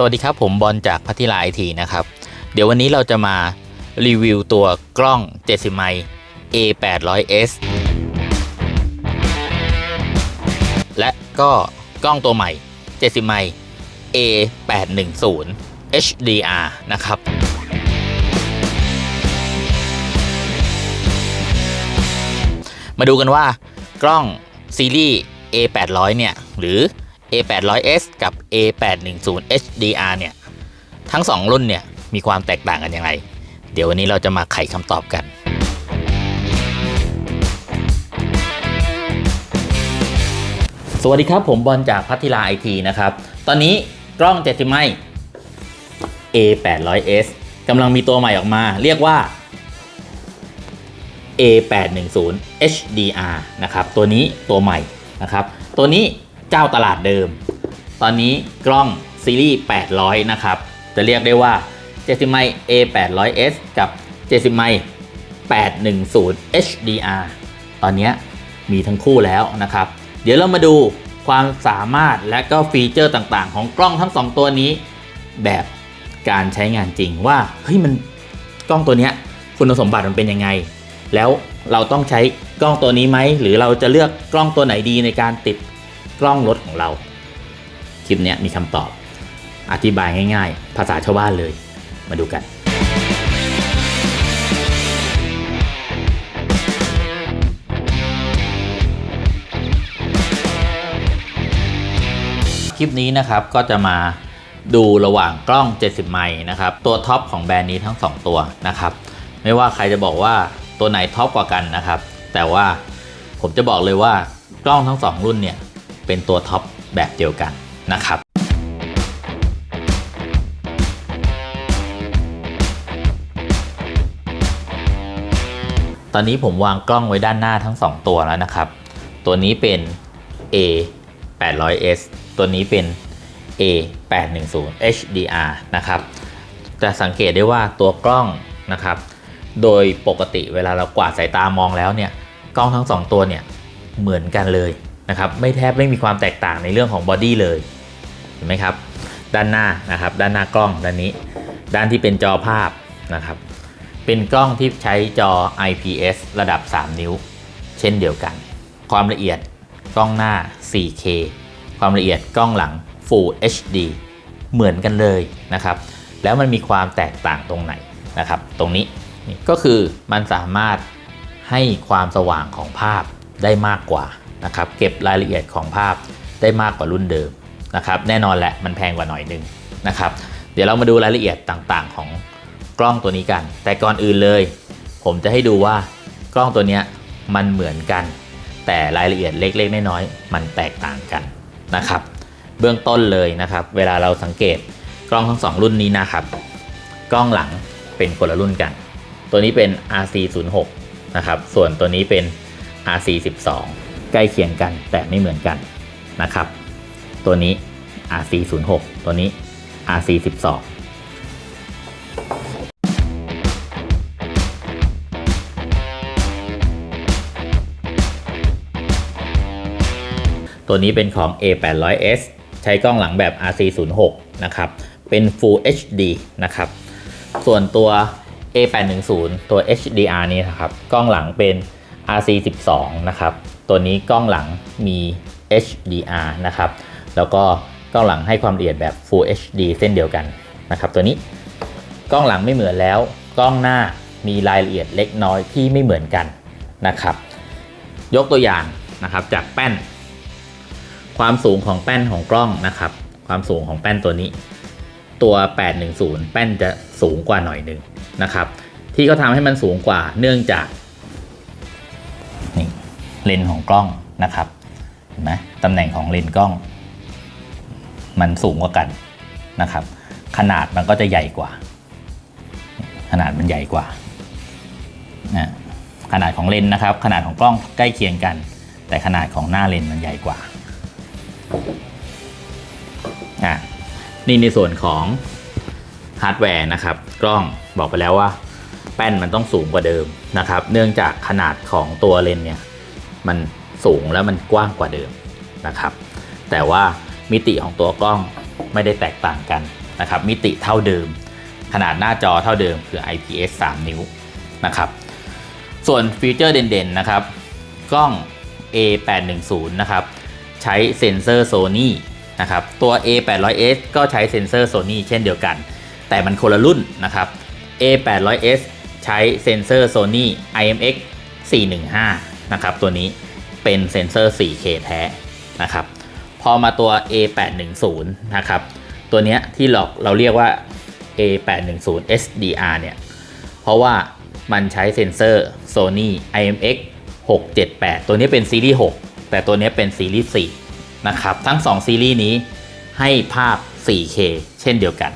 สวัสดีครับผมบอลจากพัทิลาไอทีนะครับ เดี๋ยววันนี้เราจะมารีวิวตัวกล้อง 70 ไมล์ A 8 0 0 S และก็กล้องตัวใหม่ 70 ไมล์ A 8 1 0 HDR นะครับ มาดูกันว่ากล้องซีรีส์ A 8 0 0 เนี่ย หรือ A 8 0 0 S กับ A 8 1 0 HDR เนี่ย ทั้ง 2 รุ่นเนี่ย มีความแตกต่างกันยังไงเดี๋ยววันนี้เราจะมาไขคำตอบกัน สวัสดีครับผมบอลจากพัทิลาไอทีนะครับ ตอนนี้กล้อง70ไมล์ A 8 0 0 S กำลังมีตัวใหม่ออกมา เรียกว่า A 8 1 0 HDR นะครับ ตัวนี้ตัวใหม่นะครับ ตัวนี้ เจ้าตลาดเดิม ตอนนี้กล้องซีรีส์ 800 นะครับ จะเรียกได้ว่า 70ไม A 8 0 0 S กับ 70ไม810 HDR ตอนนี้มีทั้งคู่แล้วนะครับ เดี๋ยวเรามาดูความสามารถและก็ฟีเจอร์ต่างๆ ของกล้องทั้ง 2 ตัวนี้ แบบการใช้งานจริงว่าเฮ้ยมันกล้องตัวนี้คุณสมบัติมันเป็นยังไง แล้วเราต้องใช้กล้องตัวนี้ไหม หรือเราจะเลือกกล้องตัวไหนดีในการติด กล้องรถของเรา คลิปนี้มีคำตอบ อธิบายง่ายๆ ภาษาชาวบ้านเลย มาดูกัน คลิปนี้นะครับก็จะมาดูระหว่างกล้อง 70 ไมล์นะครับ ตัวท็อปของแบรนด์นี้ทั้ง 2 ตัวนะครับ ไม่ว่าใครจะบอกว่าตัวไหนท็อปกว่ากันนะครับ แต่ว่าผมจะบอกเลยว่ากล้องทั้ง 2 รุ่นเนี่ย เป็นตัวท็อปแบบเดียวกันนะครับตอนนี้ผมวางกล้องไว้ด้านหน้าทั้ง 2 ตัวแล้วนะครับ ตัวนี้เป็น A 800S ตัวนี้เป็น A 810 HDR นะครับ จะสังเกตได้ว่าตัวกล้องนะครับ โดยปกติเวลาเรากวาดสายตามองแล้วเนี่ย กล้องทั้ง 2 ตัวเนี่ยเหมือนกันเลย นะครับไม่แทบไม่มีความแตกต่างในเรื่องของบอดี้เลยเห็นไหมครับด้านหน้านะครับด้านหน้ากล้องด้านนี้ ด้านที่เป็นจอภาพนะครับเป็นกล้องที่ใช้จอ IPS ระดับ 3 นิ้ว เช่นเดียวกัน ความละเอียดกล้องหน้า 4K ความละเอียดกล้องหลัง Full HD เหมือนกันเลยนะครับ แล้วมันมีความแตกต่างตรงไหนนะครับ ตรงนี้ก็คือมันสามารถให้ความสว่างของภาพได้มากกว่า นะครับเก็บรายละเอียดของภาพได้มากกว่ารุ่นเดิมนะครับแน่นอนแหละมันแพงกว่าหน่อยนึงนะครับเดี๋ยวเรามาดูรายละเอียดต่างๆ ของกล้องตัวนี้กัน แต่ก่อนอื่นเลย ผมจะให้ดูว่ากล้องตัวนี้มันเหมือนกัน แต่รายละเอียดเล็กๆน้อยๆมันแตกต่างกันนะครับ เบื้องต้นเลยนะครับ เวลาเราสังเกตกล้องทั้งสองรุ่นนี้นะครับ กล้องหลังเป็นคนละรุ่นกัน ตัวนี้เป็น RC06 นะครับ ส่วนตัวนี้เป็น RC12 ใกล้เคียงกันแต่ไม่เหมือนกันนะครับ ตัวนี้ RC06 ตัวนี้ RC12 ตัวนี้เป็นของ A800S ใช้กล้องหลังแบบ RC06 นะครับ เป็น Full HD นะครับ ส่วนตัว A810 ตัว HDR นี้นะครับ กล้องหลังเป็น RC12 นะครับ ตัวนี้กล้องหลังมี HDR นะครับ แล้วก็กล้องหลังให้ความละเอียดแบบ Full HD เส้นเดียวกันนะครับตัวนี้กล้องหลังไม่เหมือนแล้ว กล้องหน้ามีรายละเอียดเล็กน้อยที่ไม่เหมือนกันนะครับ ยกตัวอย่างนะครับจากแป้น ความสูงของแป้นของกล้องนะครับ ความสูงของแป้นตัวนี้ ตัว 810 แป้นจะสูงกว่าหน่อยหนึ่งนะครับ ที่เขาทำให้มันสูงกว่าเนื่องจากนี่ เลนส์ของกล้องนะครับเห็นไหมตำแหน่งของเลนส์กล้อง มันสูงกว่ากันนะครับ ขนาดมันก็จะใหญ่กว่า ขนาดมันใหญ่กว่านะขนาดของเลนส์นะครับ ขนาดของกล้องใกล้เคียงกัน แต่ขนาดของหน้าเลนส์มันใหญ่กว่าอะนี่ในส่วนของฮาร์ดแวร์นะครับ กล้องบอกไปแล้วว่า แป้นมันต้องสูงกว่าเดิมนะครับ เนื่องจากขนาดของตัวเลนเนี่ย มันสูงแล้วมันกว้างกว่าเดิมนะครับ แต่ว่ามิติของตัวกล้องไม่ได้แตกต่างกันนะครับ มิติเท่าเดิม ขนาดหน้าจอเท่าเดิมคือ IPS 3 นิ้วนะครับ ส่วนฟีเจอร์เด่นๆนะครับ กล้อง A810 นะครับ ใช้เซ็นเซอร์ Sony นะครับ ตัว A800S ก็ใช้เซ็นเซอร์ Sony เช่นเดียวกัน แต่มันคนละรุ่นนะครับ A800S ใช้เซ็นเซอร์ Sony IMX 415 นะครับตัวนี้เป็นเซ็นเซอร์ 4K แท้นะครับพอมาตัว A810 นะครับตัวนี้ที่เราเราเรียกว่า A810 SDR เนี่ยเพราะว่ามันใช้เซ็นเซอร์ Sony IMX 678 ตัวนี้เป็นซีรีส์6แต่ตัวนี้เป็นซีรีส์4นะครับทั้ง 2 ซีรีส์นี้ให้ภาพ 4K เช่นเดียวกัน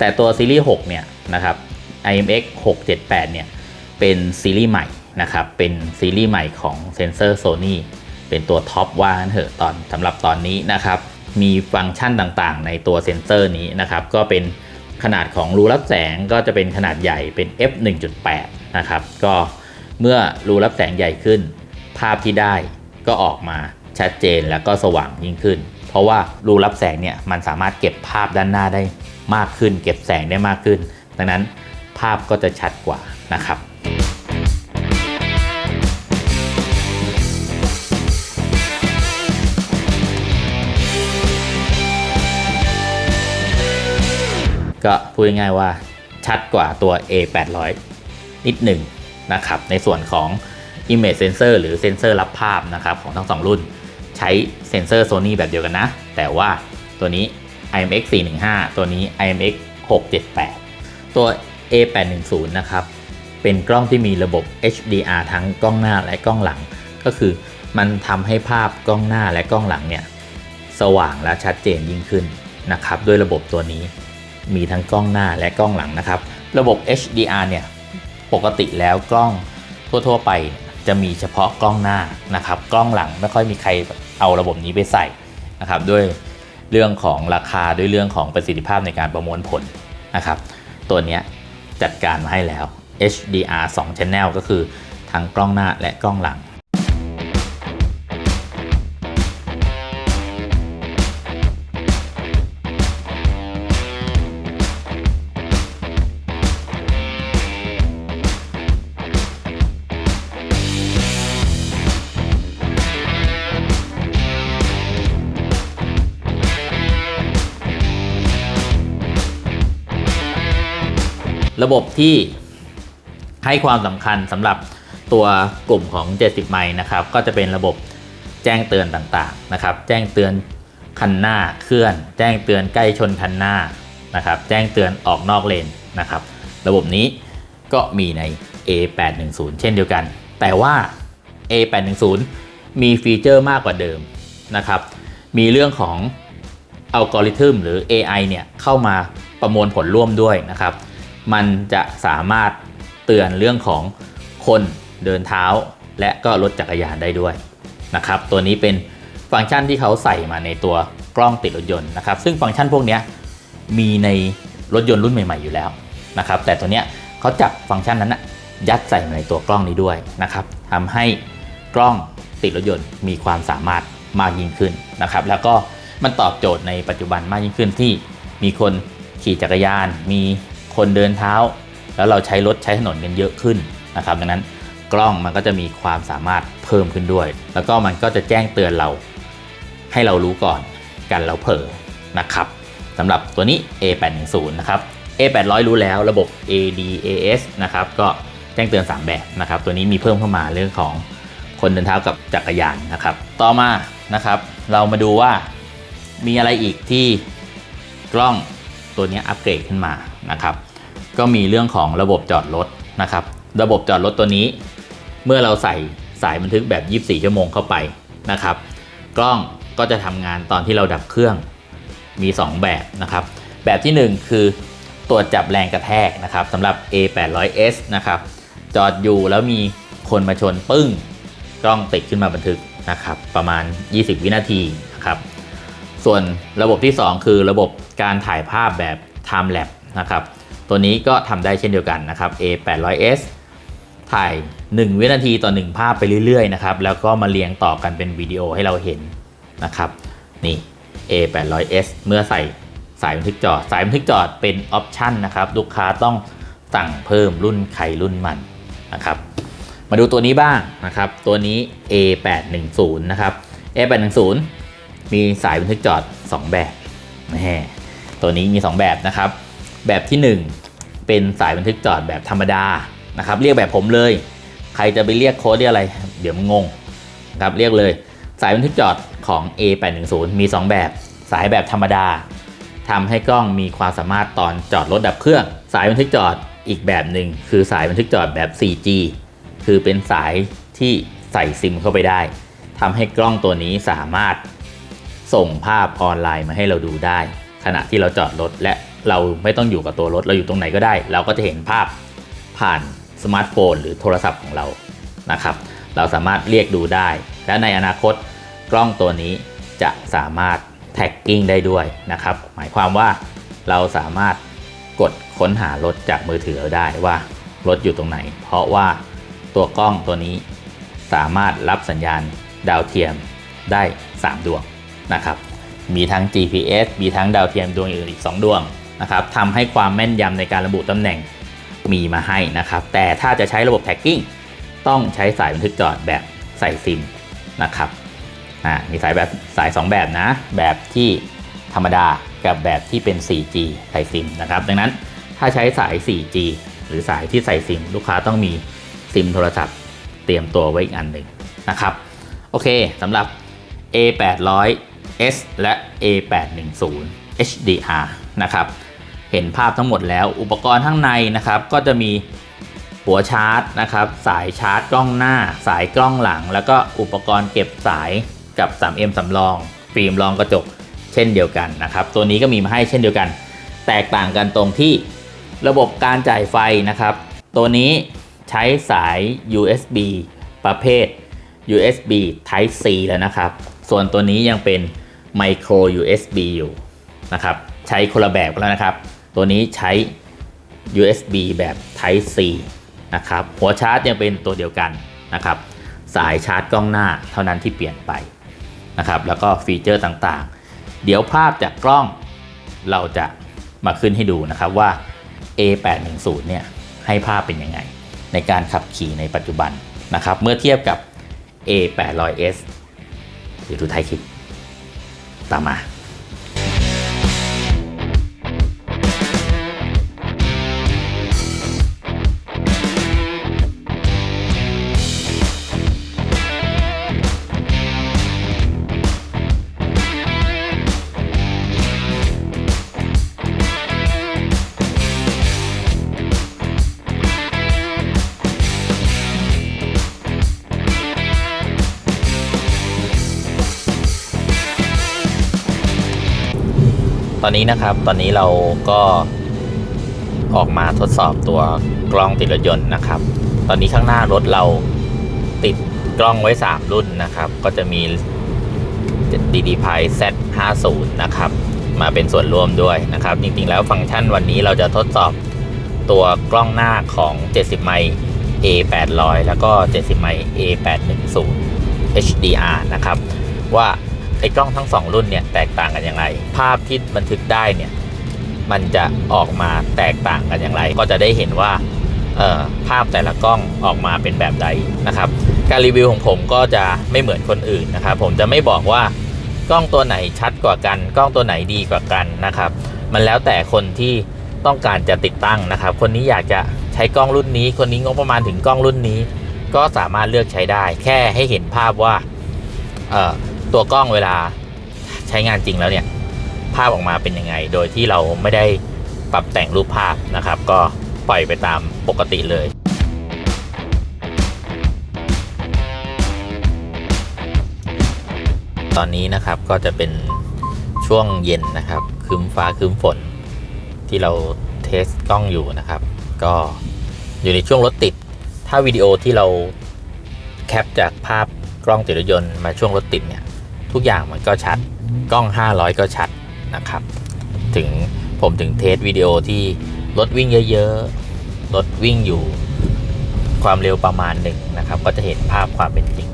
แต่ตัวซีรีส์6เนี่ยนะครับ IMX 678เนี่ยเป็นซีรีส์ใหม่นะครับ เป็นซีรีส์ใหม่ของเซนเซอร์ Sony เป็นตัวท็อปว่านเถอะตอนสำหรับตอนนี้นะครับ มีฟังก์ชันต่างๆ ในตัวเซนเซอร์นี้นะครับ ก็เป็นขนาดของรูรับแสงก็จะเป็นขนาดใหญ่เป็น f 1.8นะครับ ก็เมื่อรูรับแสงใหญ่ขึ้น ภาพที่ได้ก็ออกมาชัดเจนแล้วก็สว่างยิ่งขึ้น เพราะว่ารูรับแสงเนี่ยมันสามารถเก็บภาพด้านหน้าได้ มากขึ้น เก็บแสงได้มากขึ้น ดังนั้นภาพก็จะชัดกว่านะครับก็พูดง่ายๆว่าชัดกว่าตัว A800 นิดหนึ่งนะครับ ในส่วนของ Image Sensor หรือเซนเซอร์รับภาพนะครับของทั้งสองรุ่น ใช้เซนเซอร์ Sony แบบเดียวกันนะ แต่ว่าตัวนี้ IMX 415 ตัวนี้ IMX 678 ตัว A810 นะครับ เป็นกล้องที่มีระบบ HDR ทั้งกล้องหน้าและกล้องหลัง ก็คือมันทำให้ภาพกล้องหน้าและกล้องหลังเนี่ยสว่างและชัดเจนยิ่งขึ้นนะครับด้วยระบบตัวนี้มีทั้งกล้องหน้าและกล้องหลังนะครับ ระบบ HDR เนี่ยปกติแล้วกล้องทั่วๆไปจะมีเฉพาะกล้องหน้านะครับ กล้องหลังไม่ค่อยมีใครเอาระบบนี้ไปใส่นะครับด้วย เรื่องของราคาด้วยเรื่องของประสิทธิภาพในการประมวลผลนะครับ ตัวนี้จัดการมาให้แล้ว HDR 2 Channel ก็คือทั้งกล้องหน้าและกล้องหลัง ระบบที่ให้ความสำคัญสำหรับตัวกลุ่มของ 70 ไมล์นะครับ ก็จะเป็นระบบแจ้งเตือนต่างๆนะครับ แจ้งเตือนคันหน้าเคลื่อน แจ้งเตือนใกล้ชนคันหน้านะครับ แจ้งเตือนออกนอกเลนนะครับ ระบบนี้ก็มีใน A810 เช่นเดียวกัน แต่ว่า A810 มีฟีเจอร์มากกว่าเดิมนะครับ มีเรื่องของอัลกอริทึมหรือ AI เนี่ยเข้ามาประมวลผลร่วมด้วยนะครับ มันจะสามารถเตือนเรื่องของคนเดินเท้า และก็รถจักรยานได้ด้วยนะครับ ตัวนี้เป็นฟังก์ชันที่เขาใส่มาในตัวกล้องติดรถยนต์นะครับ ซึ่งฟังก์ชันพวกนี้มีในรถยนต์รุ่นใหม่ ๆอยู่แล้วนะครับ แต่ตัวเนี้ยเขาจับฟังก์ชันนั้นนะยัดใส่มาในตัวกล้องนี้ด้วยนะครับทำให้กล้องติดรถยนต์มีความสามารถมากยิ่งขึ้นนะครับ แล้วก็มันตอบโจทย์ในปัจจุบันมากยิ่งขึ้นที่มีคนขี่จักรยาน มี คนเดินเท้า แล้วเราใช้รถใช้ถนนกันเยอะขึ้นนะครับดังนั้นกล้องมันก็จะมีความสามารถเพิ่มขึ้นด้วย แล้วก็มันก็จะแจ้งเตือนเรา ให้เรารู้ก่อนกันเราเผลอนะครับสำหรับตัวนี้ A810 นะครับ A800 รู้แล้วระบบ ADAS นะครับก็แจ้งเตือน 3 แบบนะครับ ตัวนี้มีเพิ่มเข้ามาเรื่องของคนเดินเท้ากับจักรยานนะครับ ต่อมานะครับ เรามาดูว่ามีอะไรอีกที่กล้องตัวนี้อัปเกรดขึ้นมา นะครับ ก็มีเรื่องของระบบจอดรถนะครับ ระบบจอดรถตัวนี้ เมื่อเราใส่สายบันทึกแบบ 24 ชั่วโมงเข้าไปนะครับ กล้องก็จะทำงานตอนที่เราดับเครื่องมี 2 แบบนะครับ แบบที่ 1 คือตรวจจับแรงกระแทกนะครับสำหรับ A800S นะครับ จอดอยู่แล้วมีคนมาชนปึ้งกล้องติดขึ้นมาบันทึกนะครับ ประมาณ 20 วินาทีนะครับ ส่วนระบบที่ 2 คือระบบการถ่ายภาพแบบ time lapse นะครับตัวนี้ก็ทำได้เช่นเดียวกันนะครับ A800S ถ่าย 1 วินาทีต่อ 1 ภาพไปเรื่อยๆนะครับแล้วก็มาเรียงต่อกันเป็นวิดีโอให้เราเห็นนะครับนี่ A800S เมื่อใส่สายบันทึกจอสายบันทึกจอดเป็นออปชันนะครับลูกค้าต้องสั่งเพิ่มรุ่นใครรุ่นมันนะครับมาดูตัวนี้บ้างนะครับ ตัวนี้ A810 นะครับ A810 มีสายบันทึกจอ2แบบแหมตัวนี้มี 2 แบบนะครับ แบบที่ 1 เป็นสายบันทึกจอดแบบธรรมดานะครับ เรียกแบบผมเลย ใครจะไปเรียกโค้ดเรียกอะไร เดี๋ยวมันงงครับเรียกเลย สายบันทึกจอดของ A810 มี 2 แบบ สายแบบธรรมดาทำให้กล้องมีความสามารถตอนจอดรถดับเครื่อง สายบันทึกจอดอีกแบบหนึ่งคือสายบันทึกจอดแบบ 4G คือเป็นสายที่ใส่ซิมเข้าไปได้ทำให้กล้องตัวนี้สามารถส่งภาพออนไลน์มาให้เราดูได้ ขณะที่เราจอดรถและ เราไม่ต้องอยู่กับตัวรถ เราอยู่ตรงไหนก็ได้ เราก็จะเห็นภาพผ่านสมาร์ทโฟน หรือโทรศัพท์ของเรานะครับ เราสามารถเรียกดูได้ และในอนาคตกล้องตัวนี้จะสามารถแท็กกิ้งได้ด้วยนะครับ หมายความว่าเราสามารถกดค้นหารถจากมือถือเราได้ว่ารถอยู่ตรงไหน เพราะว่าตัวกล้องตัวนี้สามารถรับสัญญาณดาวเทียมได้ 3 ดวงนะครับ มีทั้ง GPS มีทั้งดาวเทียมดวงอื่นอีก 2 ดวง นะครับทำให้ความแม่นยำในการระบุตำแหน่งมีมาให้นะครับ แต่ถ้าจะใช้ระบบแท็กกิ้งต้องใช้สายบันทึกจอดแบบใส่ซิมนะครับอ่ามีสายแบบสาย 2 แบบนะ แบบที่ธรรมดากับแบบที่เป็น 4G ใส่ซิมนะครับ ดังนั้นถ้าใช้สาย 4G หรือสายที่ใส่ซิม ลูกค้าต้องมีซิมโทรศัพท์ เตรียมตัวไว้อีกอันหนึ่งนะครับ โอเคสำหรับ A800S และ A810 HDR นะครับ เห็นภาพทั้งหมดแล้ว อุปกรณ์ข้างในนะครับก็จะมีหัวชาร์จนะครับ สายชาร์จกล้องหน้า สายกล้องหลัง แล้วก็อุปกรณ์เก็บสายกับ 3M สำรอง ฟิล์มรองกระจกเช่นเดียวกันนะครับ ตัวนี้ก็มีมาให้เช่นเดียวกัน แตกต่างกันตรงที่ระบบการจ่ายไฟนะครับ ตัวนี้ใช้สาย USB ประเภท USB Type C แล้วนะครับ ส่วนตัวนี้ยังเป็น Micro USB อยู่นะครับ ใช้คนละแบบแล้วนะครับ ตัวนี้ใช้ USB แบบ Type C นะครับหัวชาร์จยังเป็นตัวเดียวกันนะครับ สายชาร์จกล้องหน้าเท่านั้นที่เปลี่ยนไปนะครับ แล้วก็ฟีเจอร์ต่างๆ เดี๋ยวภาพจากกล้องเราจะมาขึ้นให้ดูนะครับว่า A810 เนี่ยให้ภาพเป็นยังไง ในการขับขี่ในปัจจุบันนะครับ เมื่อเทียบกับ A800S หรือดูไทยคลิปตามมา อนนี้นะครับ ตอนนี้เราก็ออกมาทดสอบตัวกล้องติดรถยนต์นะครับ ตอนนี้ข้างหน้ารถเราติดกล้องไว้ 3 รุ่นนะครับ ก็จะมี DD p i Z50 นะครับ มาเป็นส่วนร่วมด้วยนะครับ จริงๆ แล้วฟังก์ชันวันนี้เราจะทดสอบตัวกล้องหน้าของ 70 ไมล์ A800 แล้วก็ 70 ไมล์ A810 HDR นะครับ ว่า ไอ้กล้องทั้งสองรุ่นเนี่ยแตกต่างกันอย่างไร ภาพที่บันทึกได้เนี่ยมันจะออกมาแตกต่างกันอย่างไร ก็จะได้เห็นว่าภาพแต่ละกล้องออกมาเป็นแบบใดนะครับ การรีวิวของผมก็จะไม่เหมือนคนอื่นนะครับ ผมจะไม่บอกว่ากล้องตัวไหนชัดกว่ากัน กล้องตัวไหนดีกว่ากันนะครับ มันแล้วแต่คนที่ต้องการจะติดตั้งนะครับ คนนี้อยากจะใช้กล้องรุ่นนี้ คนนี้งบประมาณถึงกล้องรุ่นนี้ ก็สามารถเลือกใช้ได้ แค่ให้เห็นภาพว่า ตัวกล้องเวลาใช้งานจริงแล้วเนี่ย ภาพออกมาเป็นยังไง โดยที่เราไม่ได้ปรับแต่งรูปภาพนะครับ ก็ปล่อยไปตามปกติเลยตอนนี้นะครับก็จะเป็นช่วงเย็นนะครับคืมฟ้าคืมฝน ที่เราเทสกล้องอยู่นะครับ ก็อยู่ในช่วงรถติด ถ้าวิดีโอที่เราแคปจากภาพกล้องติดรถยนต์มาช่วงรถติดเนี่ย ทุกอย่างมันก็ชัดกล้อง 500 ก็ชัดนะครับ ถึงผมถึงเทสวิดีโอที่รถวิ่งเยอะๆรถวิ่งอยู่ความเร็วประมาณหนึ่งนะครับ ก็จะเห็นภาพความเป็นจริง